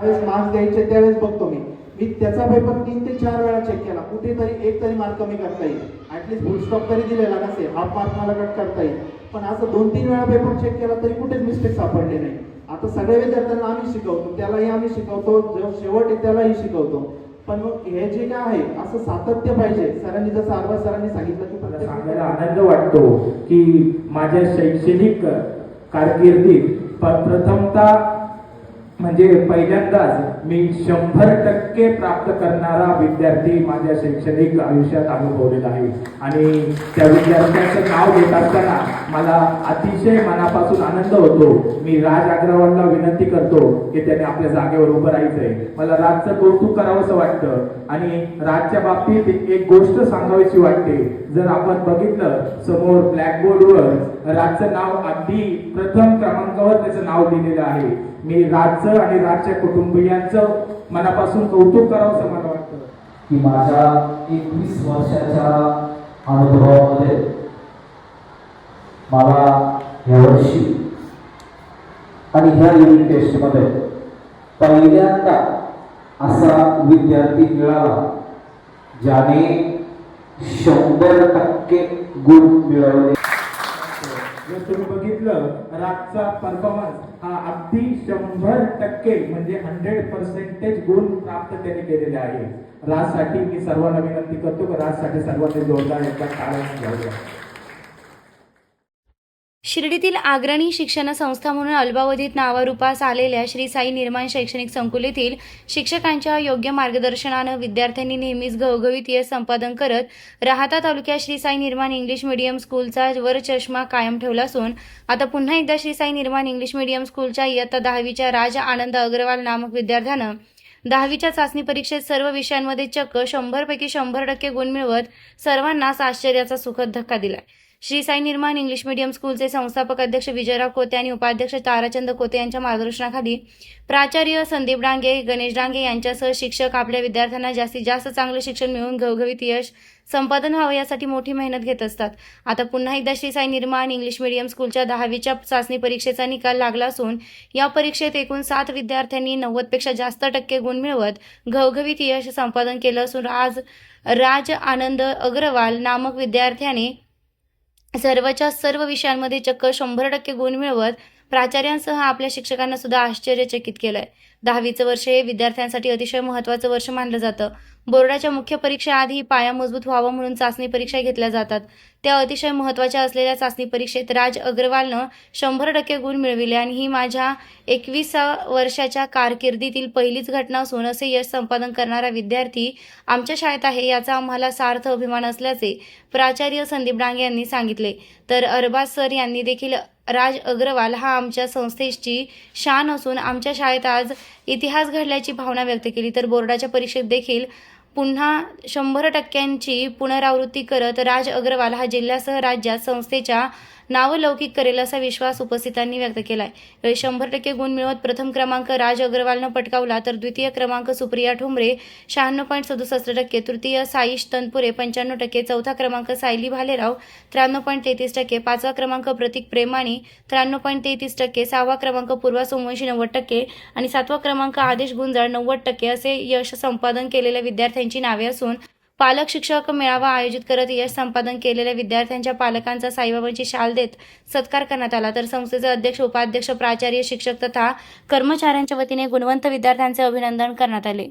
त्यावेळेस मार्क्स द्यायचे त्यावेळेस बघतो मी. मी त्याचा पेपर तीन ते चार वेळा चेक केला. कुठेतरी एक तरी मार्क कमी करता येईल. ऍटलीस्ट फुल स्टॉप तरी दिलेला नसेल. हाफ मार्क मला कट करता येईल. पण असं दोन तीन वेळा पेपर चेक केला तरी कुठेच मिस्टेक सापडले नाही. आता सगळ्या विद्यार्थ्यांना आम्ही शिकवतो. त्यालाही आम्ही शिकवतो. जो शेवट आहे त्यालाही शिकवतो. पण मग हे जे काय आहे असं सातत्य पाहिजे. सरांनी जसं आरवा सरांनी सांगितलं की मला सांगायला आनंद वाटतो की माझ्या शैक्षणिक कारकिर्दीत प्रथमता प्रथमतः म्हणजे पहिल्यांदाच मी शंभर टक्के प्राप्त करणारा विद्यार्थी माझ्या शैक्षणिक आयुष्यात अनुभवलेला आहे. आणि त्या विद्यार्थ्याचं नाव घेत असताना मला अतिशय मनापासून आनंद होतो. मी राज अग्रवालला विनंती करतो की त्याने आपल्या जागेवर उभं राहायचंय. मला राजचं कौतुक करावंसं वाटतं. आणि राजच्या बाबतीत एक गोष्ट सांगावीशी वाटते. जर आपण बघितलं समोर ब्लॅकबोर्डवर राजचं नाव अगदी प्रथम क्रमांकावर त्याचं नाव लिहिलेलं आहे. मी राजचं आणि राजच्या कुटुंबियांचं मनापासून कौतुक करावंसं मला वाटतं. की माझ्या एकवीस वर्षाच्या अनुभवामध्ये मला यावर्षी आणि ह्या युनिट टेस्टमध्ये पहिल्यांदा असा विद्यार्थी मिळाला ज्याने शंभर टक्के गुण मिळवले. जर तुम्ही बघितलं रातचा परफॉर्मन्स हा अगदी शंभर टक्के म्हणजे हंड्रेड पर्सेंटेज गुण प्राप्त त्याने केलेले आहे राजसाठी मी सर्वांना विनंती करतो की राजसाठी सर्वांनी जोरदार एकदा कारण घ्याव्या शिर्डीतील अग्रणी शिक्षण संस्था म्हणून अल्पावधीत नावारूपास आलेल्या श्री साई निर्माण शैक्षणिक संकुलेतील शिक्षकांच्या योग्य मार्गदर्शनानं विद्यार्थ्यांनी नेहमीच घवघवीत यश संपादन करत राहता तालुक्यात श्री साई निर्माण इंग्लिश मीडियम स्कूलचा वर चष्मा कायम ठेवला असून आता पुन्हा एकदा श्री साई निर्माण इंग्लिश मीडियम स्कूलच्या इयत्ता दहावीच्या राज आनंद अग्रवाल नामक विद्यार्थ्यानं दहावीच्या चाचणी परीक्षेत सर्व विषयांमध्ये चक्क शंभरपैकी शंभर टक्के गुण मिळवत सर्वांनाच आश्चर्याचा सुखद धक्का दिलाय. श्री साई निर्माण इंग्लिश मीडियम स्कूलचे संस्थापक अध्यक्ष विजयराव कोते आणि उपाध्यक्ष ताराचंद कोते यांच्या मार्गदर्शनाखाली प्राचार्य संदीप डांगे गणेश डांगे यांच्यासह शिक्षक आपल्या विद्यार्थ्यांना जास्तीत जास्त चांगलं शिक्षण मिळवून घवघवीत यश संपादन व्हावं यासाठी मोठी मेहनत घेत असतात. आता पुन्हा एकदा श्री साई निर्माण इंग्लिश मीडियम स्कूलच्या दहावीच्या चाचणी परीक्षेचा निकाल लागला असून या परीक्षेत एकूण सात विद्यार्थ्यांनी नव्वदपेक्षा जास्त टक्के गुण मिळवत घवघवीत यश संपादन केलं असून आज राज आनंद अग्रवाल नामक विद्यार्थ्याने सर्वच्या सर्व विषयांमध्ये चक्क शंभर टक्के गुण मिळवत प्राचार्यांसह आपल्या शिक्षकांना सुद्धा आश्चर्यचकित केलंय. दहावीचं वर्ष हे विद्यार्थ्यांसाठी अतिशय महत्त्वाचं वर्ष मानलं जातं. बोर्डाच्या मुख्य परीक्षेआधी पाया मजबूत व्हावा म्हणून चाचणी परीक्षा घेतल्या जातात. त्या अतिशय महत्त्वाच्या असलेल्या चाचणी परीक्षेत राज अग्रवालनं शंभर टक्के गुण मिळविले आणि ही माझ्या एकवीस वर्षाच्या कारकिर्दीतील पहिलीच घटना असून असे यश संपादन करणारा विद्यार्थी आमच्या शाळेत आहे याचा आम्हाला सार्थ अभिमान असल्याचे प्राचार्य संदीप डांगे यांनी सांगितले. तर अरबाज सर यांनी देखील राज अग्रवाल हा आमच्या संस्थेची शान असून आमच्या शाळेत आज इतिहास घडल्याची भावना व्यक्त केली. तर बोर्डाच्या परीक्षेत देखील पुन्हा शंभर टक्क्यांची पुनरावृत्ती करत राज अग्रवाल हा जिल्ह्यासह राज्यात संस्थेच्या नावलौकिक करेल असा विश्वास उपस्थितांनी व्यक्त केलाय. आहे शंभर टक्के गुण मिळवत प्रथम क्रमांक राज अग्रवालनं पटकावला तर द्वितीय क्रमांक सुप्रिया ठोंबरे शहाण्णव पॉईंट सदुसष्ट टक्के तृतीय साईश तनपुरे पंच्याण्णव टक्के चौथा क्रमांक सायली भालेराव त्र्याण्णव पॉईंट तेहतीस टक्के पाचवा क्रमांक प्रतीक प्रेमाणी त्र्याण्णव पॉईंट तेहतीस टक्के सहावा क्रमांक पूर्वा सोमवंशी नव्वद टक्के आणि सातवा क्रमांक आदेश गुंजाळ नव्वद टक्के असे यश संपादन केलेल्या विद्यार्थ्यांची नावे असून पालक शिक्षक मेळावा आयोजित करत यश संपादन केलेल्या विद्यार्थ्यांच्या पालकांचा साईबाबांची शाल देत सत्कार करण्यात आला. तर संस्थेचे अध्यक्ष उपाध्यक्ष प्राचार्य शिक्षक तथा कर्मचाऱ्यांच्या वतीने गुणवंत विद्यार्थ्यांचे अभिनंदन करण्यात आले.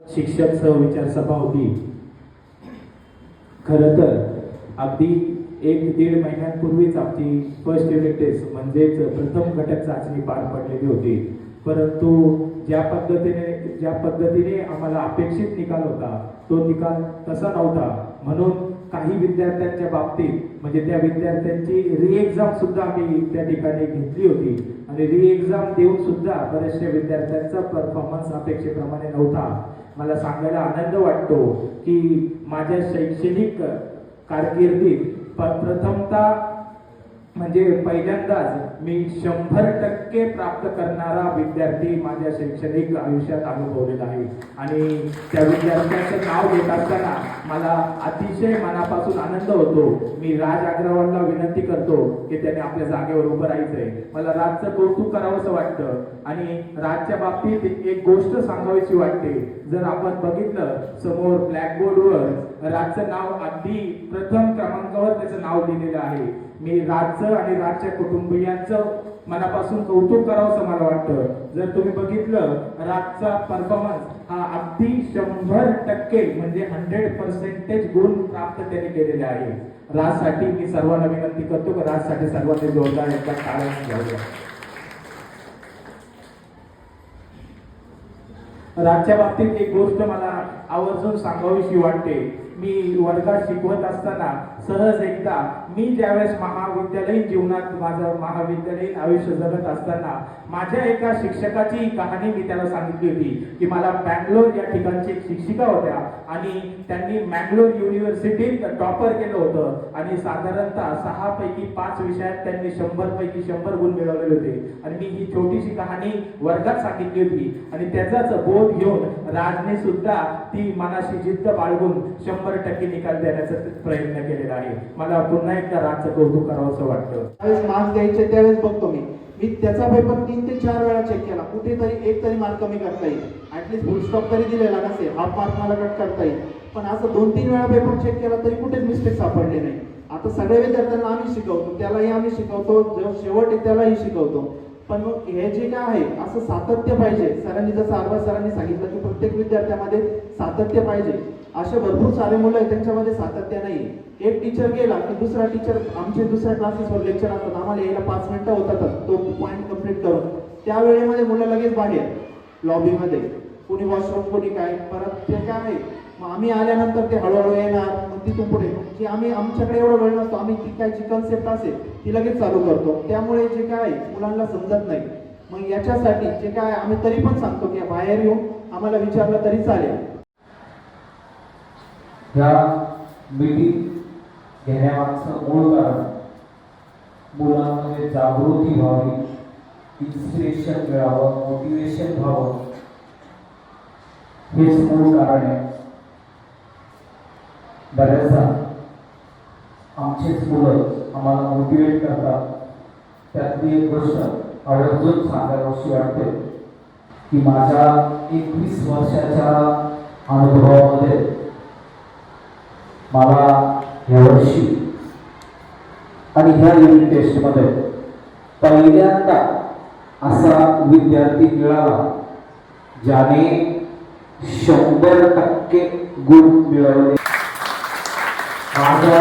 शिक्षक सहविचार सभा होती. खरं तर अगदी एक दीड महिन्यांपूर्वीच आमची फर्स्ट युनिट टेस्ट म्हणजेच प्रथम घटक चाचणी पार पडलेली होती. परंतु ज्या पद्धतीने ज्या पद्धतीने आम्हाला अपेक्षित निकाल होता तो निकाल तसा नव्हता. म्हणून काही विद्यार्थ्यांच्या बाबतीत म्हणजे त्या विद्यार्थ्यांची रिएक्झाम सुद्धा आम्ही त्या ठिकाणी घेतली होती. आणि री एक्झाम देऊन सुद्धा बऱ्याचशा विद्यार्थ्यांचा परफॉर्मन्स अपेक्षेप्रमाणे नव्हता. मला सांगायला आनंद वाटतो की माझ्या शैक्षणिक कारकिर्दीत प- प्रथमतः म्हणजे पहिल्यांदाच मी शंभर टक्के प्राप्त करणारा विद्यार्थी माझ्या शैक्षणिक आयुष्यात अनुभवलेला आहे. आणि त्या विद्यार्थ्याचं नाव घेत असताना मला अतिशय मनापासून आनंद होतो. मी राज अग्रवालला विनंती करतो की त्याने आपल्या जागेवर उभं राहायचंय. मला राजचं कौतुक करावंसं वाटतं. आणि राजच्या बाबतीत एक गोष्ट सांगावीशी वाटते. जर आपण बघितलं समोर ब्लॅकबोर्डवर राजचं नाव अगदी प्रथम क्रमांकावर त्याचं नाव लिहिलेलं आहे. मी राजचं आणि राजच्या कुटुंबियांचं मनापासून कौतुक करावंसं मला वाटतं. जर तुम्ही बघितलं राजचा परफॉर्मन्स हा अगदी शंभर टक्के म्हणजे हंड्रेड पर्सेंटेज गुण प्राप्त त्याने केलेले आहे. राजसाठी मी सर्वांना विनंती करतो की राजसाठी सर्वांनी जोरदार एकदा कारण घ्यावं. राजच्या बाबतीत एक गोष्ट मला आवर्जून सांगावीशी वाटते. मी वर्गात शिकवत असताना सहज एकदा मी ज्यावेळेस महाविद्यालयीन जीवनात माझं महाविद्यालयीन आयुष्य जगत असताना माझ्या एका शिक्षकाची कहाणी मी त्याला सांगितली होती की मला बँगलोर या ठिकाणची एक शिक्षिका होत्या आणि त्यांनी मँगलोर युनिव्हर्सिटीत टॉपर केलं होतं आणि साधारणतः सहा पैकी पाच विषयात त्यांनी शंभर पैकी शंभर गुण मिळवलेले होते. आणि मी ही छोटीशी कहाणी वर्गात सांगितली होती. आणि त्याचाच बोध घेऊन राजने सुद्धा ती मनाशी जिद्द बाळगून शंभर टक्के निकाल देण्याचा प्रयत्न केलेला आहे. मला पुन्हा एकदा राजचं कौतुक करावंसं वाटतं. त्यावेळेस मार्क्स द्यायचे त्यावेळेस बघतो मी. मी त्याचा पेपर तीन ते चार वेळा चेक केला. कुठेतरी एक तरी मार्क कमी करता येईल. ऍटलीस्ट फुल स्टॉप तरी दिलेला नसेल. हाफ मार्क मला कट करता येईल. पण असं दोन तीन वेळा पेपर चेक केला तरी कुठेच मिस्टेक सापडले नाही. आता सगळ्या विद्यार्थ्यांना आम्ही शिकवतो. त्यालाही आम्ही शिकवतो. जो शेवट त्यालाही शिकवतो. पण मग हे जे काय आहे असं सातत्य पाहिजे. सरांनी जसं आरवा सरांनी सांगितलं की प्रत्येक विद्यार्थ्यामध्ये सातत्य पाहिजे. असे भरपूर सारे मुलं आहेत त्यांच्यामध्ये सातत्य नाही एक टीचर गेला की दुसरा टीचर आमचे दुसऱ्या क्लासेसवर लेक्चर असतात आम्हाला यायला पाच मिनटं होतातच तो पॉईंट कंप्लीट करून. त्या वेळेमध्ये मुलं लगेच बाहेर. लॉबीमध्ये कोणी वॉशरूम कोणी काय. परत ते काय आहे? मग आम्ही आल्यानंतर ते हळूहळू येणार मग तिथून पुढे. की आम्ही आमच्याकडे एवढं वेळ नसतो आम्ही ती काय जी कन्सेप्ट असेल ती लगेच चालू करतो. त्यामुळे जे काय आहे, मुलांना समजत नाही. मग याच्यासाठी जे काय आम्ही तरी पण सांगतो की बाहेर येऊन आम्हाला विचारलं तरी चालेल. ह्या मीटिंग घेण्यामागचं मूळ कारण मुलांमध्ये जागृती व्हावी इन्स्पिरेशन मिळावं मोटिवेशन व्हावं हेच मूळ कारण आहे. बऱ्याचदा आमचीच मुलं आम्हाला मोटिवेट करतात. त्यातली एक गोष्ट आवर्जून सांगावीशी वाटते की माझ्या एकवीस वर्षाच्या अनुभवामध्ये मला यावर्षी आणि ह्या युनिट टेस्टमध्ये पहिल्यांदा असा विद्यार्थी मिळाला ज्याने शंभर टक्के गुण मिळवले. माझ्या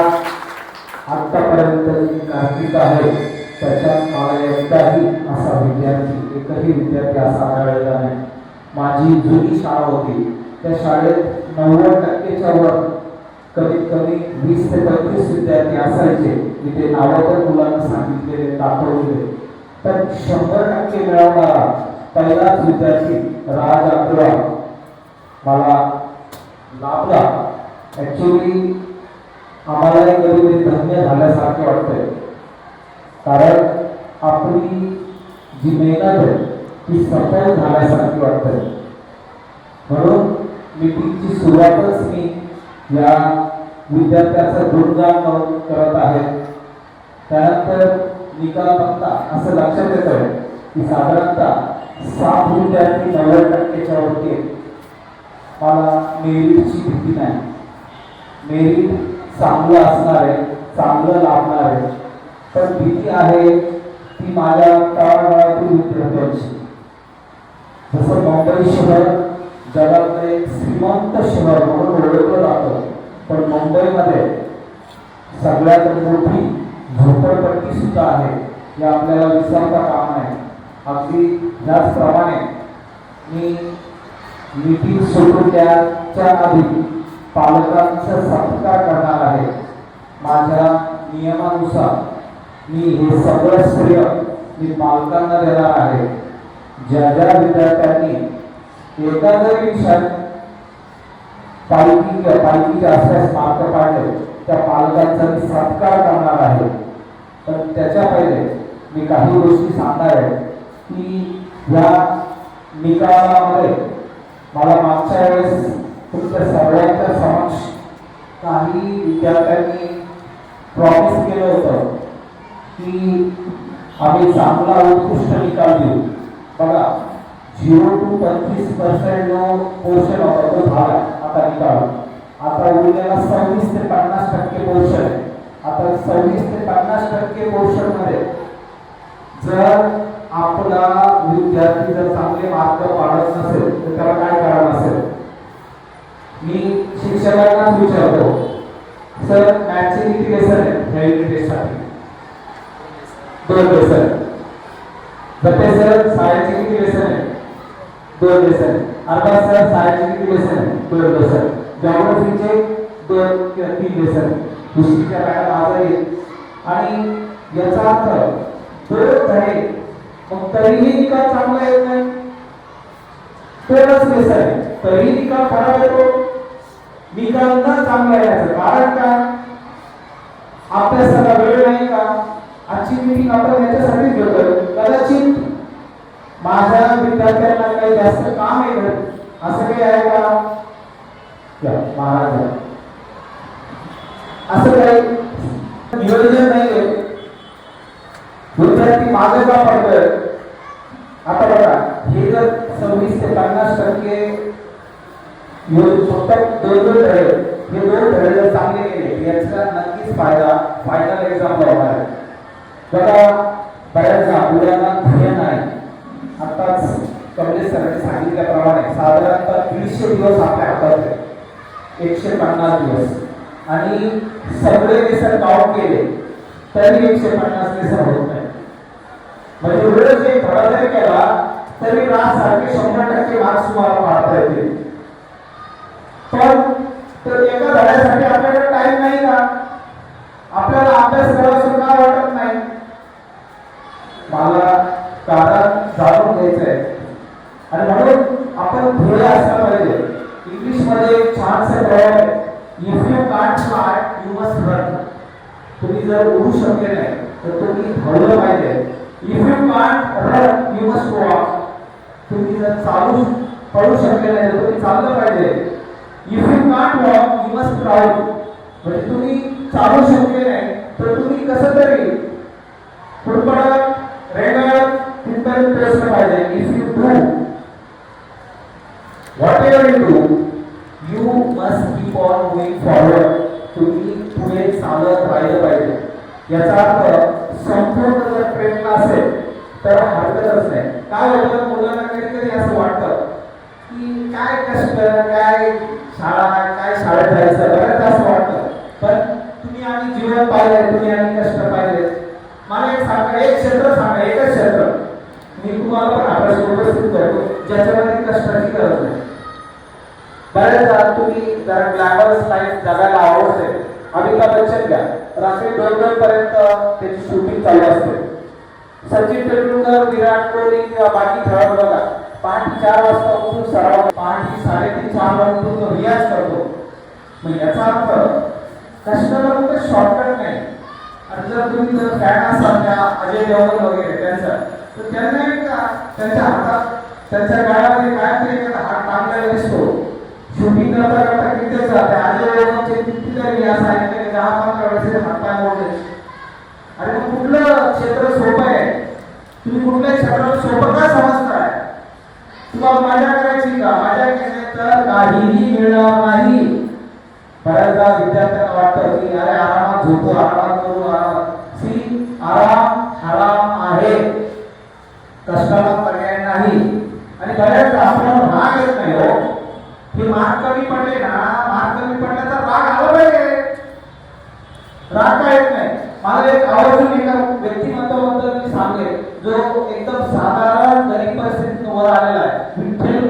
आत्तापर्यंत कार्तिक आहे त्याच्यात मला एकदाही असा विद्यार्थी एकही विद्यार्थी असा आढळलेला नाही. माझी जुनी शाळा होती. त्या शाळेत नव्वद टक्केच्या वर कमीत कमी वीस ते पंचवीस विद्यार्थी असायचे. तिथे नावं तर मुलांना सांगितलेले दाखवलेले. तर शंभर टक्के मिळवणारा पहिलाच विद्यार्थी राज अग्रवाल. मला लाभला. ॲक्च्युली आम्हालाही कधी कधी धन्य झाल्यासारखे वाटते कारण आपली जी मेहनत आहे ती सफल झाल्यासारखी वाटते म्हणून मीटिंगची सुरुवातच मी या विद्यार्थ्याचं गुणगान म्हणून करत आहे. त्यानंतर निकाल बघता असं लक्षात येत आहे की साधारणतः सात विद्यार्थी नव्वद टक्केच्या वरती मला मेरिटची भीती नाही. मेरिट चांगलं असणार आहे चांगलं लाभणार आहे. पण भीती आहे ती माझ्या तळागाळातील विद्यार्थ्यांची जसं मुंबई शहर जगातलं एक श्रीमंत शहर म्हणून ओळखलं जातं पण मुंबईमध्ये सगळ्यात मोठी झोपडपट्टी सुद्धा आहे. हे आपल्याला विसरता काम नाही. अगदी त्याचप्रमाणे मी मीटिंग सुरू त्याच्या आधी पालकांचा सत्कार करणार आहे. माझ्या नियमानुसार मी हे सगळं श्रेय मी पालकांना देणार आहे. ज्या ज्या विद्यार्थ्यांनी एका जरी विषयात पालकी पालखीचे असल्यास मार्क पाडले त्या पालकांचा मी सत्कार करणार आहे. पण त्याच्या पहिले मी काही गोष्टी सांगणार आहे. की ह्या निकालामध्ये मला मागच्या वेळेस तुमच्या सगळ्या विद्यार्थ्यांनी प्रॉमिस केलं होतं की आम्ही चांगला उत्कृष्ट निकाल देऊ. बघा झिरो टू पंचवीस पर्सेंट जो पोर्शन होता तो झाला आता निकाल. आता उरलेला सव्वीस ते पन्नास टक्के पोर्शन आहे आता सव्वीस ते पन्नास टक्के पोर्शनमध्ये जर आपला विद्यार्थी जर चांगले मार्क पाडत नसेल तर त्याला काय करावं असेल? मी शिक्षकांनाच विचारतो सर मॅथचे किती लेसन आहे ह्या युनिट टेस्टसाठी दोन लेसन बटे सर सायन्सचे किती लेसन आहे दोन लेसन अर्थात सर सायन्सचे किती लेसन आहे दोन लेसन जॉग्रफीचे दोन किंवा तीन लेसन दुसरीच्या मॅडम आज येईल आणि याचा अर्थ दोन झाले मग तरीही निकाल चांगला येत नाही. तरच लेसन आहे तरीही निकाल खराब येतो. निकाल न चांगला यायचं कारण का? अभ्यासाला वेळ नाही का? आजची मीटिंग आपण याच्यासाठीच घेतोय. कदाचित माझ्या विद्यार्थ्यांना काही जास्त काम आहे असं काही आहे का? महाराज असं काही नियोजन नाहीये. विद्यार्थी मागे का पडतोय? आता बघा हे जर सव्वीस ते पन्नास टक्के फक्त दोन दोन धडे हे दोन धडे चांगले गेले याचा नक्कीच फायदा फायनल एक्झामला होणार आहे. बघा बऱ्याचदा मुलांना ध्येय नाही. आताच कमलेश सरांनी सांगितल्याप्रमाणे साधारणतः दीडशे दिवस आपल्या हातात आहे. एकशे पन्नास दिवस. आणि सगळे लेसन काउंट केले तरी एकशे पन्नास लेसन होत नाही. म्हणजे उलट जे थोडा जरी केला तरी रात सारखे शंभर टक्के मार्क्स तुम्हाला पाहता येतील. पण तर एका धड्यासाठी आपल्याकडे टाइम नाही का आपल्याला अभ्यास करावा का वाटत नाही. मला कारण जाणून घ्यायचं आहे आणि म्हणून आपण पुढे असलं पाहिजे. इंग्लिशमध्ये एक छानसे प्रयोग आहे. If you can't fly you must run तुम्ही जर उडू शकले नाही तर तुम्ही धावलं पाहिजे. If you can't run you must walk तुम्ही जर चालू पळू शकले नाही तर तुम्ही चाललं पाहिजे. If you can't walk you must crawl म्हणजे तुम्ही चालू शकले नाही तर तुम्ही कसं तरी फुटबॉल रेगड तिथपर्यंत प्रश्न पाहिजे. If you do whatever you do you must keep on going forward तुम्ही पुढे चालत राहिलं पाहिजे. याचा अर्थ संपूर्ण जर प्रेरणा असेल तर हरकतच नाही. काय होतं मुलांना कधी कधी असं वाटतं की काय कष्ट काय शाळा काय शाळेत जायचं बऱ्याच असं वाटतं. पण तुम्ही आम्ही जीवन पाहिलंय तुम्ही आणि कष्ट पाहिले मला एक सांगा एक क्षेत्र सांगा एकच क्षेत्र. मी तुम्हाला पण अभ्यास उपस्थित करतो ज्याच्यामध्ये कष्टाची गरज नाही. बऱ्याचदा तुम्ही जरा ग्लॅमरस लाईफ जगायला आवडते अमिताभ बच्चन घ्या रात्री दोन दोन पर्यंत त्याची शूटिंग चालू असते. सचिन तेंडुलकर विराट कोहली किंवा बाकी खेळाडू बघा. पहाटे चार वाजता उठून सराव पहाटे साडेतीन चार वाजता तो रियाज करतो मग याचा अर्थ कष्टाला फक्त शॉर्टकट नाही आणि जर तुम्ही जर फॅन असाल त्या अजय देवगन वगैरे त्यांचा तर त्यांना एक त्यांच्या हातात त्यांच्या गळ्यामध्ये काय तरी हात टाकलेला दिसतो शूटिंग करता करता किती जाते अजय देवगनचे कितीतरी या सांगितले दहा पंधरा वेळेस हातपाय मोडले आणि मग कुठलं क्षेत्र सोपं आहे? तुम्ही कुठल्या क्षेत्राला सोपं का समजता? तुम्हाला मजा करायची का मजा केली तर काहीही मिळणार नाही. बऱ्याचदा विद्यार्थ्यांना वाटतं की अरे आरामात झोपू आरामात करू आरामात सी आराम आराम आहे. कष्टाला पर्याय नाही. आणि बऱ्याचदा आपल्याला राग येत नाही हो. हे मार्क कमी पडले ना मार्क कमी पडले तर राग आला पाहिजे राग काय येत नाही? मला एक आवर्जून एका व्यक्तिमत्वाबद्दल मी सांगेल जो एकदम साधारण गरीब परिस्थितीतून वर आलेला आहे. विठ्ठल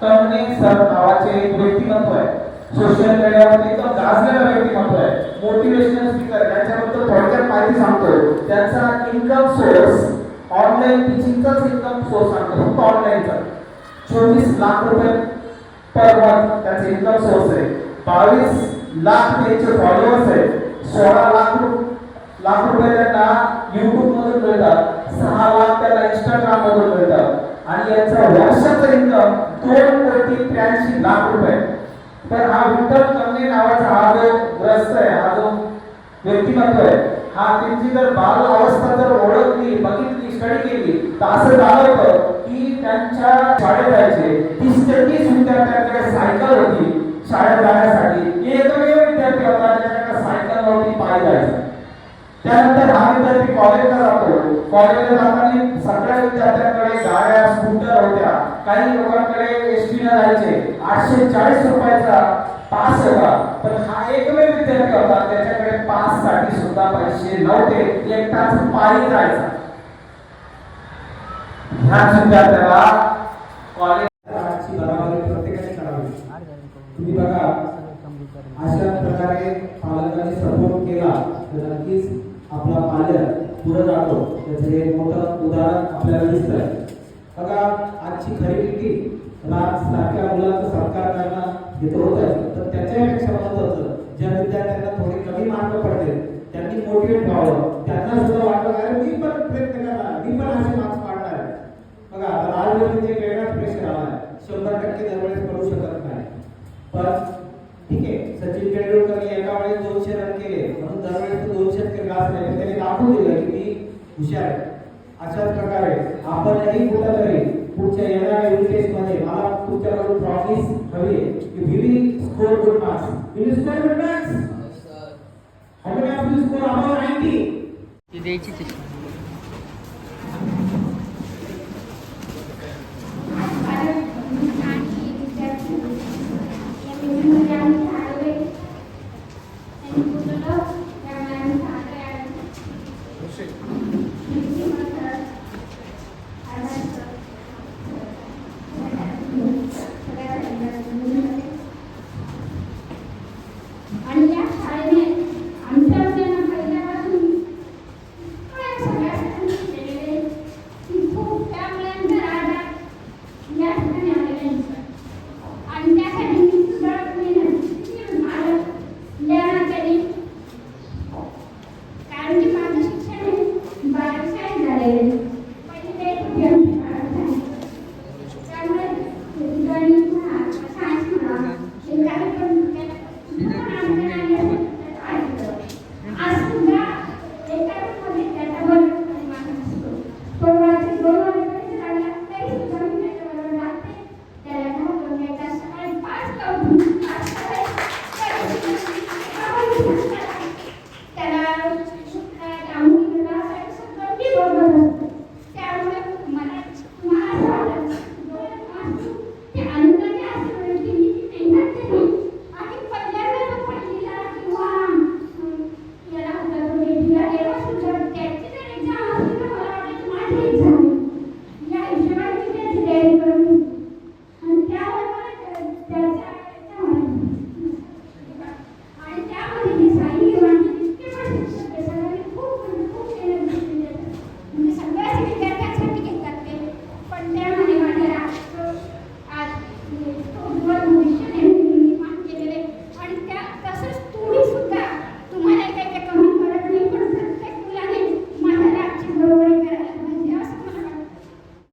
टमणे सर नावाचे एक व्यक्तिमत्व आहे. सोशल मीडियावर एकदम गाजलेलं व्यक्तिमत्व आहे. मोटिवेशनल स्पीकर त्याच्याबद्दल थोडक्यात माहिती सांगतो त्यांचा इन्कम सोर्स ऑनलाईन टीचिंगचाच इन्कम सोर्स सांगतो. फक्त ऑनलाईनचा चोवीस लाख रुपये पर मंथ त्याचे इन्कम सोर्स आहे. बावीस लाख त्यांचे फॉलोअर्स आहे सोळा लाख लाख रुपये त्यांना युट्यूब मधून मिळतात. सहा लाख त्याला इंस्टाग्राम मधून मिळतात. आणि यांचा वर्षाचा इन्कम दोन कोटी त्र्याऐंशी लाख रुपये. तर हा विठ्ठल कमले नावाचा हा जो ग्रस्त आहे हा जो व्यक्तिमत्व आहे हा त्यांची जर बाल अवस्था जर ओळखली बघितली स्टडी केली तर असं झालं की त्यांच्या शाळेत जायचे तीस ते तीस विद्यार्थ्यांकडे सायकल होती शाळेत जाण्यासाठी. एकमेव विद्यार्थी होता ज्याच्याकडे सायकल नव्हती पाय जायचा. त्यानंतर हा विद्यार्थी कॉलेजला जातो. कॉलेजला जाताना सगळ्या विद्यार्थ्यांकडे गाड्या स्कूटर होत्या. काही लोकांकडे एस टी जायचे आठशे चाळीस रुपयाचा पास होता. पण हा एकमेव विद्यार्थी होता. त्याच्याकडे पाससाठी सुद्धा पैसे नव्हते. एकटाच पायी जायचा. ह्या विद्यार्थ्याला कॉलेज आजची बराबरी प्रत्येकाने करावी. तुम्ही बघा अशा प्रकारे पालकांनी सपोर्ट केला तर नक्कीच आपला पालक पुढे जातो. त्याचं हे मोठं उदाहरण आपल्याला दिसत आहे बघा आजची खरी किती राज सारख्या मुलांचा सत्कार करणं हे तर होत तर त्याच्यापेक्षा महत्वाचं ज्या विद्यार्थ्यांना थोडे कमी मार्क पडले त्यांनी मोटिवेट व्हावं. त्यांना सुद्धा वाटलं अरे मी पण प्रयत्न करणार मी पण असे मार्क्स पाडणार आहे. बघा आता राजवटीचे वेगळाच प्रेशर आलाय. शंभर टक्के दरवेळेस करू शकत नाही. पण ठीक आहे सचिन तेंडुलकर एका वेळेस दोनशे रन केले. म्हणून दरवेळेस दोनशे ग्लास नाही त्याने दाखवून दिलं की हुशार आहे अशाच प्रकारे आपणही कुठेतरी पुढच्या येणाऱ्या युनिटेस्टमध्ये मला तुमच्याकडून प्रॉमिस हवी की will score good marks will score good marks of you score above 90? ती द्यायचीच आहे. নিজের